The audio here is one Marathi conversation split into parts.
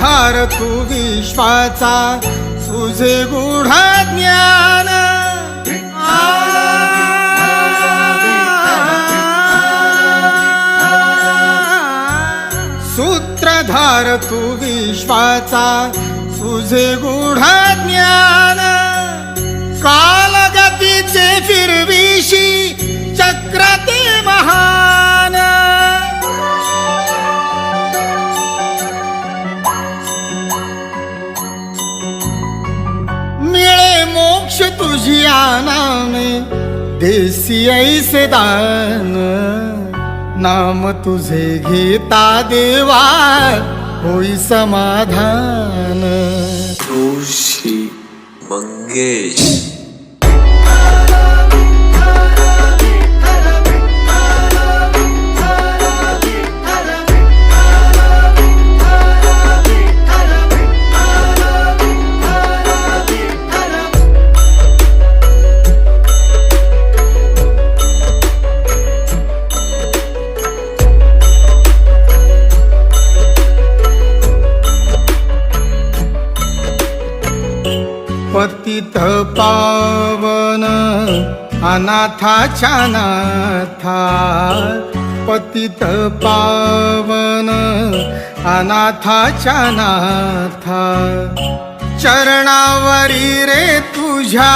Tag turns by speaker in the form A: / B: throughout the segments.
A: आधार तू विश्वाचा तुझे गुढ ज्ञान. सूत्रधार तू विश्वाचा तुझे गुढ ज्ञान. काल तुझी आनाने देसी ऐसे दान। नाम तुझे घेता देवा होई समाधान।
B: ऋषी मंगेश।
A: पतित पावन अनाथाच्या नाथा पतित पावन अनाथाच्या नाथा चरणावरी रे तुझ्या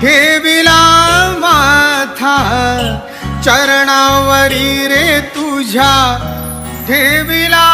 A: ठेविला माथा. चरणावरी रे तुझ्या ठेविला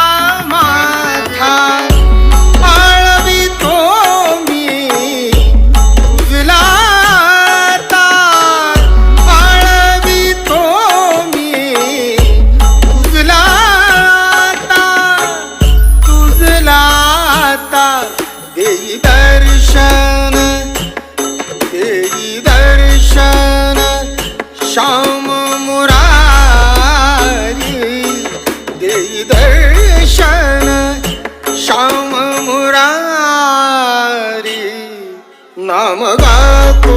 A: नाम गातो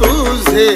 A: तुझे